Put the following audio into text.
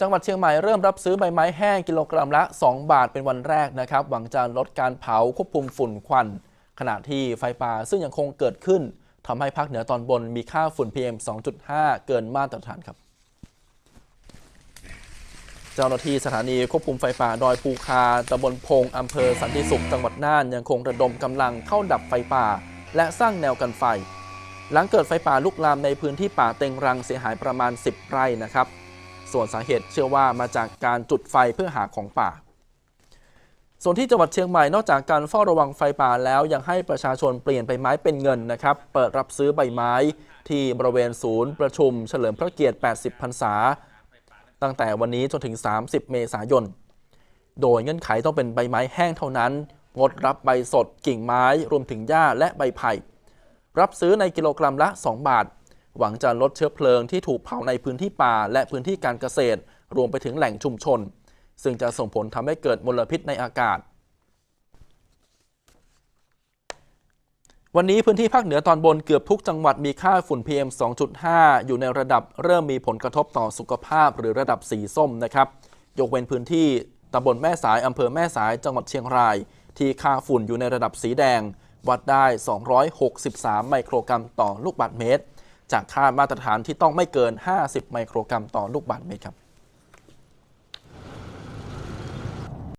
จังหวัดเชียงใหม่เริ่มรับซื้อใบไม้แห้งกิโลกรัมละ 2 บาทเป็นวันแรกนะครับ หวังจะลดการเผาควบคุมฝุ่นควัน ขณะที่ไฟป่าซึ่งยังคงเกิดขึ้นทำให้ภาคเหนือตอนบนมีค่าฝุ่น PM 2.5 เกินมาตรฐานครับ เจ้าหน้าที่สถานีควบคุมไฟป่าดอยภูคาตำบลพงอำเภอสันติสุขจังหวัดน่านยังคงระดมกำลังเข้าดับไฟป่า และสร้างแนวกันไฟ หลังเกิดไฟป่าลุกลามในพื้นที่ป่าเต็งรังเสียหายประมาณ 10 ไร่นะครับ ส่วนสาเหตุเชื่อว่ามาจากการจุดไฟเพื่อหาของป่า ส่วนที่จังหวัดเชียงใหม่นอกจากการเฝ้าระวังไฟป่าแล้วยังให้ประชาชนเปลี่ยนใบไม้เป็นเงินนะครับ เปิดรับซื้อใบไม้ ที่บริเวณศูนย์ประชุม เฉลิมพระเกียรติ 80 พรรษา ตั้งแต่วันนี้จนถึง 30 เมษายน โดยเงื่อนไขต้องเป็นใบไม้แห้งเท่านั้น งดรับใบสดกิ่งไม้รวมถึงหญ้าและใบไผ่ รับซื้อในกิโลกรัมละ 2 บาท หวังจะลดเชื้อเพลิงที่ถูกเผาในพื้นที่ป่า และพื้นที่การเกษตร รวมไปถึงแหล่งชุมชน ซึ่งจะส่งผลทำให้เกิดมลพิษในอากาศ วันนี้พื้นที่ภาคเหนือตอนบนเกือบทุกจังหวัดมีค่าฝุ่น PM 2.5 อยู่ในระดับเริ่มมีผลกระทบต่อสุขภาพหรือระดับสีส้มนะครับ ยกเว้นพื้นที่ตำบลแม่สายอำเภอแม่สายจังหวัดเชียงราย ที่ค่าฝุ่นอยู่ในระดับสีแดง วัดได้ 263 ไมโครกรัมต่อลูกบาศก์เมตร จากค่ามาตรฐานที่ต้องไม่เกิน 50 ไมโครกรัมต่อลูกบาศก์เมตรครับ